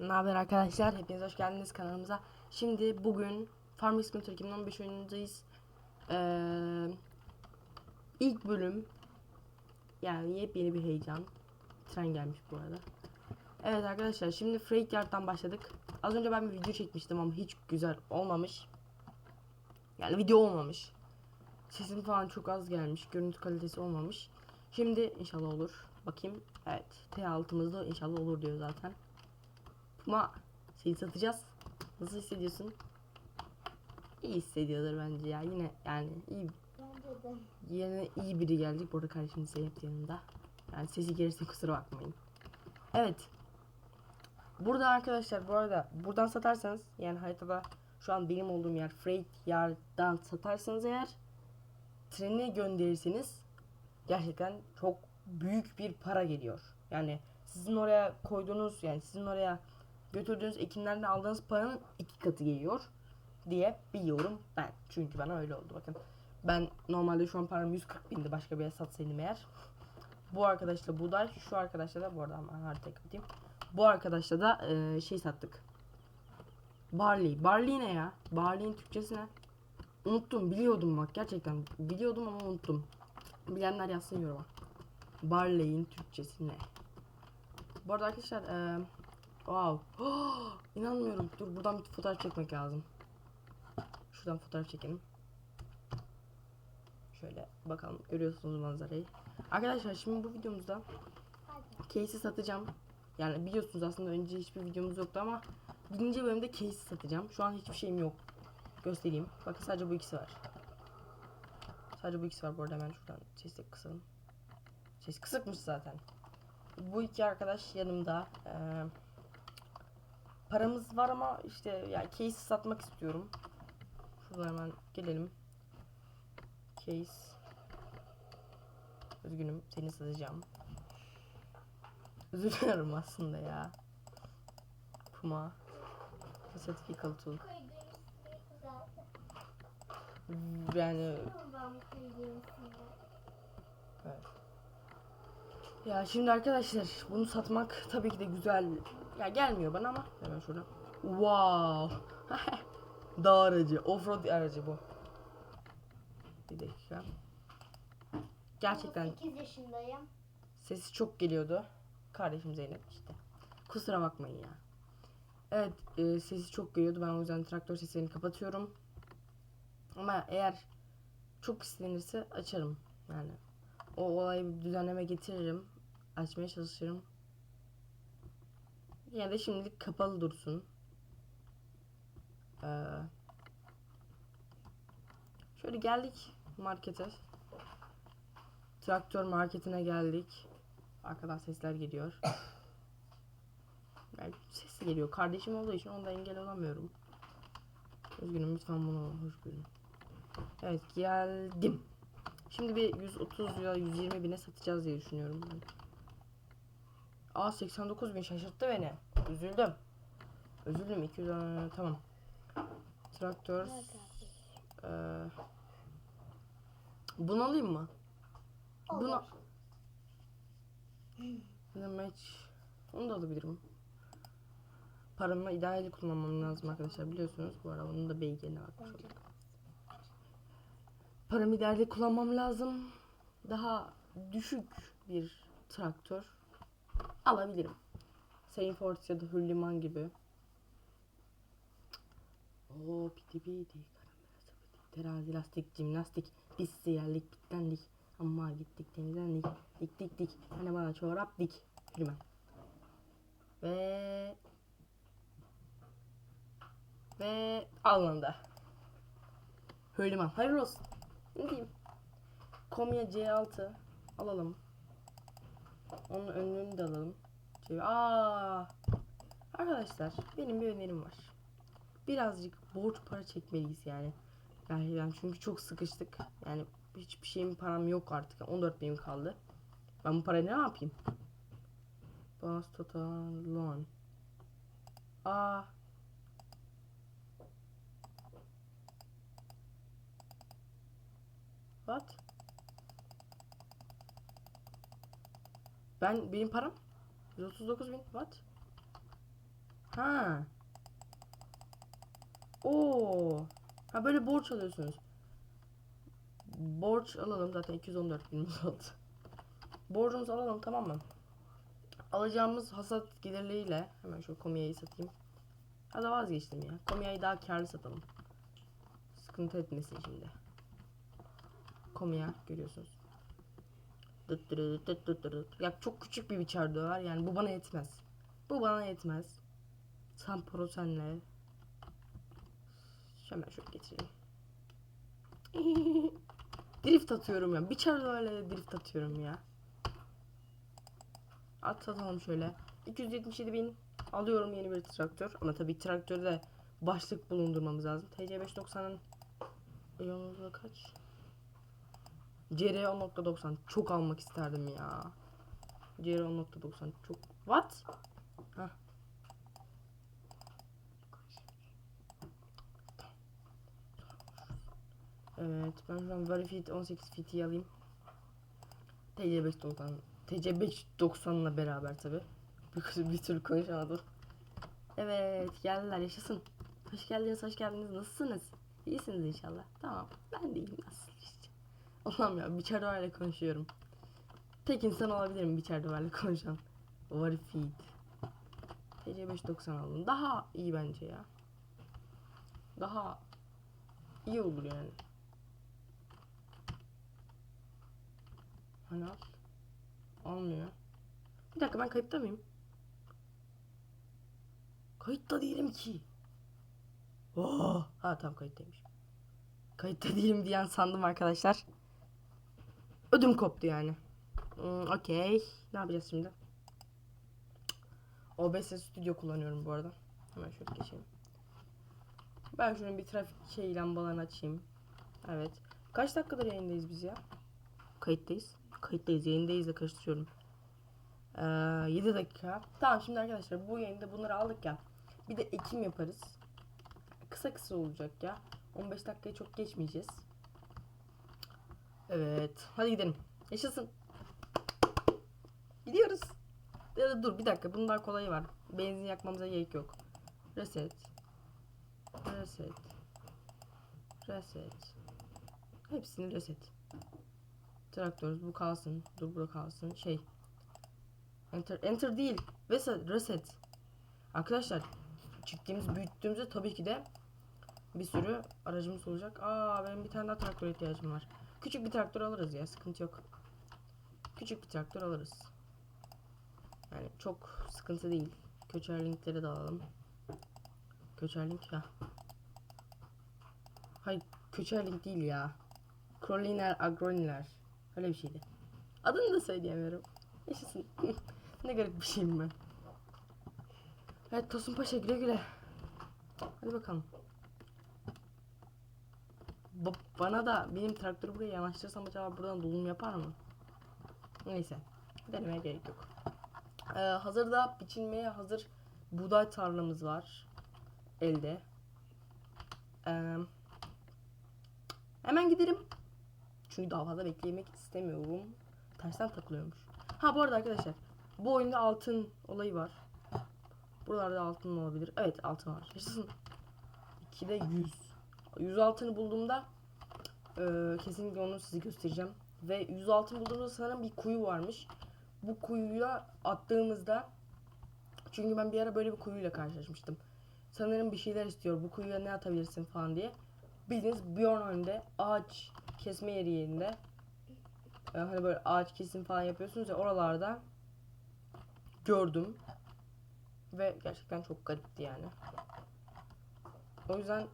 Ne haber arkadaşlar? Hepiniz hoş geldiniz kanalımıza. Şimdi bugün Farming Simulator 2015 oyunundayız. Ee, ilk bölüm yani yepyeni bir heyecan. Tren gelmiş bu arada. Evet arkadaşlar şimdi Freight Yard'dan başladık. Az önce ben bir video çekmiştim ama hiç güzel olmamış. Yani video olmamış. Sesim falan çok az gelmiş. Görüntü kalitesi olmamış. Şimdi inşallah olur. Bakayım. Evet. T6'mızda inşallah olur diyor zaten. Ama seni satacağız. Nasıl hissediyorsun? İyi hissediyordur bence ya. Yine yani iyi yine iyi biri gelecek. Burada kardeşim Zeynep yanında. Yani sesi gelirse kusura bakmayın. Evet. Burada arkadaşlar bu arada buradan satarsanız yani haritada şu an benim olduğum yer Freight Yard'dan satarsanız eğer trene gönderirseniz gerçekten çok büyük bir para geliyor. Yani sizin oraya koyduğunuz yani sizin oraya götürdüğünüz ekinlerden aldığınız paranın iki katı geliyor diye biliyorum ben. Çünkü bana öyle oldu bakın. Ben normalde şu an param 140 bindi başka bir yere satsaydım eğer. Bu arkadaşla buğday, şu arkadaşla da bu arada hemen haritayı kapatayım. Bu arkadaşla da eee, şey sattık. Barley. Barley ne ya? Barley'in Türkçesi ne? Unuttum. Biliyordum bak. Gerçekten biliyordum ama unuttum. Bilenler yazsın yoruma. Barley'in Türkçesi ne? Bu arada arkadaşlar eee wow. İnanmıyorum. Dur buradan bir fotoğraf çekmek lazım. Şuradan fotoğraf çekelim. Şöyle bakalım görüyorsunuz manzarayı. Arkadaşlar şimdi bu videomuzda case'i satacağım. Yani biliyorsunuz aslında önce hiçbir videomuz yoktu ama birinci bölümde case'i satacağım. Şu an hiçbir şeyim yok. Göstereyim. Bakın sadece bu ikisi var. Sadece bu ikisi var bu arada hemen şuradan sesi kısalım. Ses kısıkmış zaten. Bu iki arkadaş yanımda. Ee, paramız var ama işte ya case'i satmak istiyorum. Şuradan hemen gelelim. Case. Üzgünüm seni satacağım. Dilerim aslında ya. Puma. Certificated tool. Yani evet. Ya şimdi arkadaşlar bunu satmak tabii ki de güzel. Ya gelmiyor bana ama hemen şurada. Wow. Dağ aracı, offroad aracı bu. Bir dakika. Gerçekten 8 yaşındayım. Sesi çok geliyordu. Kardeşim Zeynep işte. Kusura bakmayın ya. Evet e, sesi çok geliyordu. Ben o yüzden traktör seslerini kapatıyorum. Ama eğer çok istenirse açarım. Yani o olayı düzenleme getiririm. Açmaya çalışırım. Yine de şimdilik kapalı dursun. Ee, şöyle geldik markete. Traktör marketine geldik. Arkadan sesler geliyor. Yani ses geliyor. Kardeşim olduğu için onda engel olamıyorum. Üzgünüm lütfen bunu hoş görün. Evet geldim. Şimdi bir 130 ya 120 bine satacağız diye düşünüyorum. Ben. Aa 89 bin şaşırttı beni. Üzüldüm. Üzüldüm 200 Aa, tamam. Traktör. Ee, bunu alayım mı? Bunu Olur. Ne match? Onu da alabilirim. Paramı ideali kullanmam lazım arkadaşlar biliyorsunuz. Bu arada onun da beygirine bakmış olduk. Paramı ideali kullanmam lazım. Daha düşük bir traktör alabilirim. Saint Force ya da Hürliman gibi. Oo piti piti terazi lastik jimnastik biz siyerlik bitlendik ama gittik temizlendik. Dik dik dik. Hani bana çorap dik. Hürliman ve ve alındı Hürliman hayırlı olsun. Ne diyeyim? Konya C6 alalım onun önlüğünü de alalım Şöyle, aa arkadaşlar benim bir önerim var birazcık borç para çekmeliyiz yani. Gerçekten çünkü çok sıkıştık. Yani hiçbir şeyim param yok artık. 14 benim kaldı. Ben bu parayı ne yapayım? Bonus total loan. Aa. What? Ben benim param 139 bin. What? Ha. Oo. Ha böyle borç alıyorsunuz. Borç alalım zaten 214 binimiz oldu. Borcumuzu alalım tamam mı? Alacağımız hasat gelirleriyle hemen şu komiyayı satayım. Hadi vazgeçtim ya. Komiyayı daha karlı satalım. Sıkıntı etmesin şimdi. Komiya görüyorsunuz. Ya çok küçük bir biçer döver yani bu bana yetmez. Bu bana yetmez. Sen pro senle. Hemen şöyle getireyim. drift atıyorum ya. Biçer döverle drift atıyorum ya. At atalım şöyle. 277 bin alıyorum yeni bir traktör. Ama tabii traktörde başlık bulundurmamız lazım. TC590'ın yolunda kaç? CR 10.90 çok almak isterdim ya. CR 10.90 çok. What? Hah. Evet ben şu an very fit 18 fit'i alayım. TC 590 TC 590'la beraber tabi. Bir, bir türlü konuşamadım. Evet geldiler yaşasın. Hoş geldiniz hoş geldiniz nasılsınız? İyisiniz inşallah. Tamam ben de iyiyim nasıl işte. Allah'ım ya biçer duvarla konuşuyorum. Tek insan olabilirim biçer duvarla konuşan. Very fit. TC 590 aldım. Daha iyi bence ya. Daha iyi olur yani. Hani al. Almıyor. Bir dakika ben kayıtta mıyım? Kayıtta değilim ki. Oh. Ha tamam kayıttaymış. Kayıtta değilim diyen sandım arkadaşlar. Ödüm koptu yani. Hmm, Okey. Ne yapacağız şimdi? OBS Studio kullanıyorum bu arada. Hemen şöyle geçeyim. Ben şunun bir trafik şey lambalarını açayım. Evet. Kaç dakikadır yayındayız biz ya? Kayıttayız. Kayıttayız. Yayındayız da karıştırıyorum. Ee, 7 dakika. Tamam şimdi arkadaşlar bu yayında bunları aldık ya. Bir de ekim yaparız. Kısa kısa olacak ya. 15 dakikayı çok geçmeyeceğiz. Evet. Hadi gidelim. Yaşasın. Gidiyoruz. Ya da dur bir dakika. Bunun daha kolayı var. Benzin yakmamıza gerek yok. Reset. Reset. Reset. Hepsini reset. Traktörüz bu kalsın. Dur bu kalsın. Şey. Enter. Enter değil. Reset. Reset. Arkadaşlar çiftliğimizi büyüttüğümüzde tabii ki de bir sürü aracımız olacak. Aa benim bir tane daha traktör ihtiyacım var. Küçük bir traktör alırız ya sıkıntı yok. Küçük bir traktör alırız. Yani çok sıkıntı değil. Köçerlinkleri de alalım. Köçerlink ya. Hayır köçerlink değil ya. Kroliner agroliner. Öyle bir şeydi. Adını da söyleyemiyorum. Yaşasın. ne garip bir şeyim ben. Evet Tosun Paşa güle güle. Hadi bakalım. Ba- bana da benim traktörü buraya yanaştırsam acaba buradan dolum yapar mı? Neyse. Denemeye gerek yok. Ee, hazırda biçilmeye hazır buğday tarlamız var. Elde. Ee, hemen gidelim. Çünkü daha fazla beklemek istemiyorum. Tersten takılıyormuş. Ha bu arada arkadaşlar. Bu oyunda altın olayı var. Buralarda altın olabilir. Evet altın var. Yaşasın. 2'de 100. 100 altını bulduğumda e, kesinlikle onu size göstereceğim. Ve 100 altın bulduğumda sanırım bir kuyu varmış. Bu kuyuya attığımızda çünkü ben bir ara böyle bir kuyuyla karşılaşmıştım. Sanırım bir şeyler istiyor. Bu kuyuya ne atabilirsin falan diye. Bildiğiniz Bjorn önünde ağaç kesme yeri yerinde e, hani böyle ağaç kesim falan yapıyorsunuz ya oralarda gördüm. Ve gerçekten çok garipti yani. O yüzden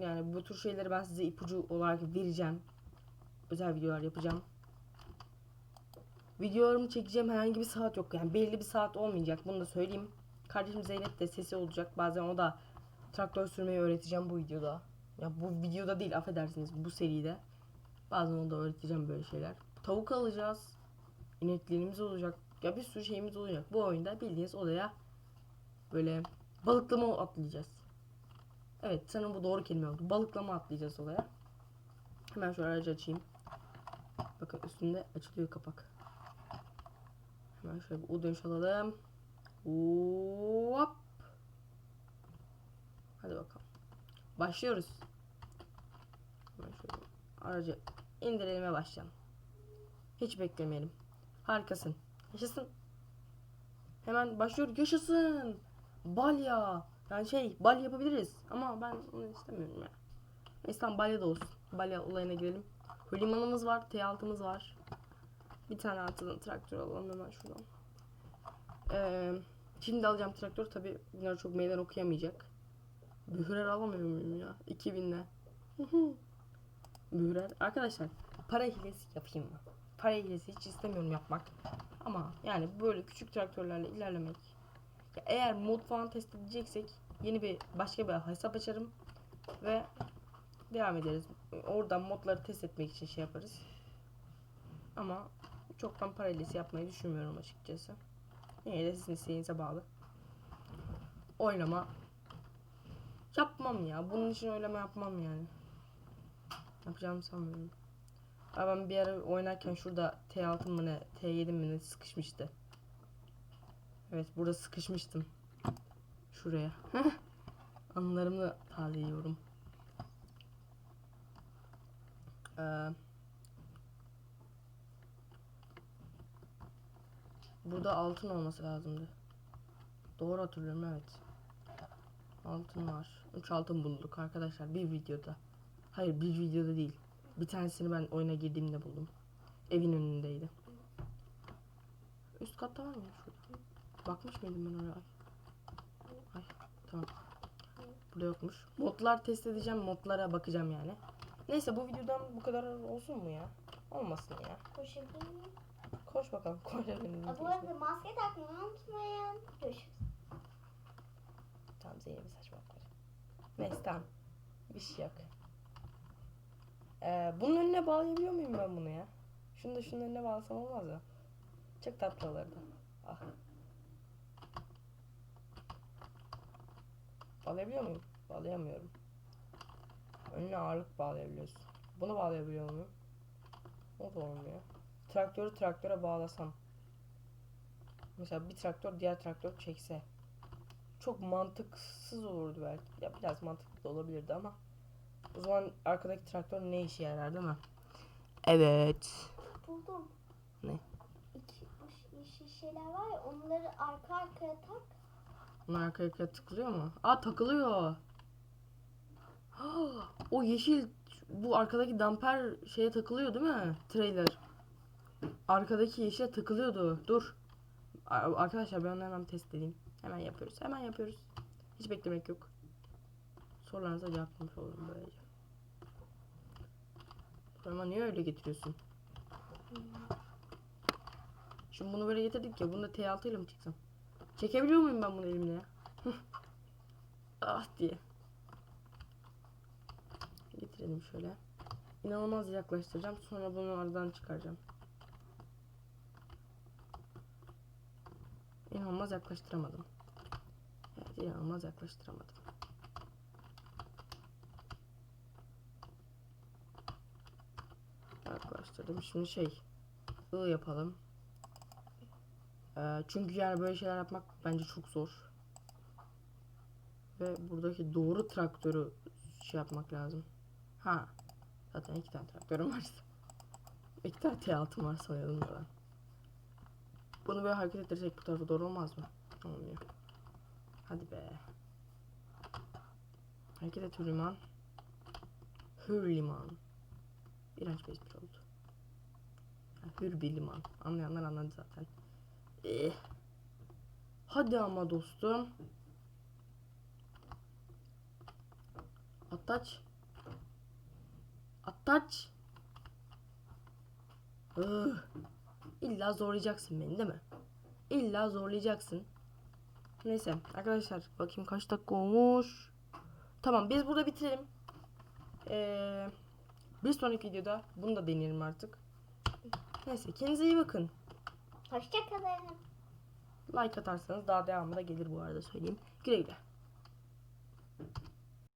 yani bu tür şeyleri ben size ipucu olarak vereceğim. Özel videolar yapacağım. Videolarımı çekeceğim herhangi bir saat yok. Yani belli bir saat olmayacak. Bunu da söyleyeyim. Kardeşim Zeynep de sesi olacak. Bazen o da traktör sürmeyi öğreteceğim bu videoda. Ya bu videoda değil affedersiniz bu seride. Bazen onu da öğreteceğim böyle şeyler. Tavuk alacağız. İneklerimiz olacak. Ya bir sürü şeyimiz olacak. Bu oyunda bildiğiniz odaya böyle balıklama atlayacağız. Evet sanırım bu doğru kelime oldu. Balıklama atlayacağız olaya. Hemen şu aracı açayım. Bakın üstünde açılıyor kapak. Hemen şöyle bir U dönüş alalım. Hop. Başlıyoruz. Hemen şöyle aracı indirelim ve başlayalım. Hiç beklemeyelim. Harikasın. Yaşasın. Hemen başlıyor. Yaşasın. Balya. Yani şey bal yapabiliriz. Ama ben onu istemiyorum ya. Neyse tamam balya da olsun. Balya olayına girelim. Limanımız var. T6'mız var. Bir tane artıdan traktör alalım hemen şuradan. Ee, şimdi alacağım traktör tabi bunlar çok meydan okuyamayacak. Bührer alamıyor muyum ya? 2000'le. Bührer. Arkadaşlar para hilesi yapayım mı? Para hilesi hiç istemiyorum yapmak. Ama yani böyle küçük traktörlerle ilerlemek. Eğer mod falan test edeceksek yeni bir başka bir hesap açarım ve devam ederiz. Oradan modları test etmek için şey yaparız. Ama çoktan para hilesi yapmayı düşünmüyorum açıkçası. Yine de sizin isteğinize bağlı. Oynama yapmam ya. Bunun için oylama yapmam yani. Yapacağımı sanmıyorum. Abi ben bir ara oynarken şurada T6 mı ne T7 mi ne sıkışmıştı. Evet burada sıkışmıştım. Şuraya. Anılarımı tazeliyorum. Ee, burada altın olması lazımdı. Doğru hatırlıyorum evet. Altın var. 3 altın bulduk arkadaşlar bir videoda. Hayır bir videoda değil. Bir tanesini ben oyuna girdiğimde buldum. Evin önündeydi. Üst katta var mı şurada? Bakmış mıydım ben oraya? Ay tamam. Burada yokmuş. Modlar test edeceğim. Modlara bakacağım yani. Neyse bu videodan bu kadar olsun mu ya? Olmasın ya. Koşabilir miyim? Koş bakalım. Koş efendim. Aa, bu arada maske takmayı unutmayın. Görüşürüz. Tamam Zeynep'in saçma yapar. Neyse tamam. Bir şey yok. Ee, bunun önüne bağlayabiliyor muyum ben bunu ya? Şunu da şunun önüne bağlasam olmaz mı? Çok tatlı olurdu. Ah. Bağlayabiliyor muyum? Bağlayamıyorum. Önüne ağırlık bağlayabiliyorsun. Bunu bağlayabiliyor muyum? O da olmuyor. Traktörü traktöre bağlasam. Mesela bir traktör diğer traktör çekse çok mantıksız olurdu belki. Ya biraz mantıklı olabilirdi ama o zaman arkadaki traktör ne işe yarar değil mi? Evet. Buldum. Ne? İki yeşil şeyler var ya onları arka arkaya tak. Bunlar arkaya tıklıyor mu? Aa takılıyor. O yeşil bu arkadaki damper şeye takılıyor değil mi? Trailer. Arkadaki yeşile takılıyordu. Dur. Arkadaşlar ben onu hemen test edeyim. Hemen yapıyoruz. Hemen yapıyoruz. Hiç beklemek yok. Sorularınıza cevaplamış olurum böylece. Ama niye öyle getiriyorsun? Şimdi bunu böyle getirdik ya. Bunu da T6 ile mi çeksem? Çekebiliyor muyum ben bunu elimle ya? ah diye. Getirelim şöyle. İnanılmaz yaklaştıracağım. Sonra bunu aradan çıkaracağım. İnanılmaz yaklaştıramadım. Evet inanılmaz yaklaştıramadım. Yaklaştırdım. Şimdi şey. I yapalım. Ee, çünkü yani böyle şeyler yapmak bence çok zor. Ve buradaki doğru traktörü şey yapmak lazım. Ha. Zaten iki tane traktörüm var. İki tane T6'm var sanıyordum ben. Bunu böyle hareket ettirsek bu tarafa doğru olmaz mı? Olmuyor. Hadi be. Hareket et Hürliman. Hürliman. İğrenç bir espri oldu. Hür bir liman. Anlayanlar anladı zaten. Eh. Hadi ama dostum. Ataç. Ataç. Ih. İlla zorlayacaksın beni değil mi? İlla zorlayacaksın. Neyse arkadaşlar bakayım kaç dakika olmuş. Tamam biz burada bitirelim. Ee, bir sonraki videoda bunu da deneyelim artık. Neyse kendinize iyi bakın. Hoşçakalın. Like atarsanız daha devamı da gelir bu arada söyleyeyim. Güle güle.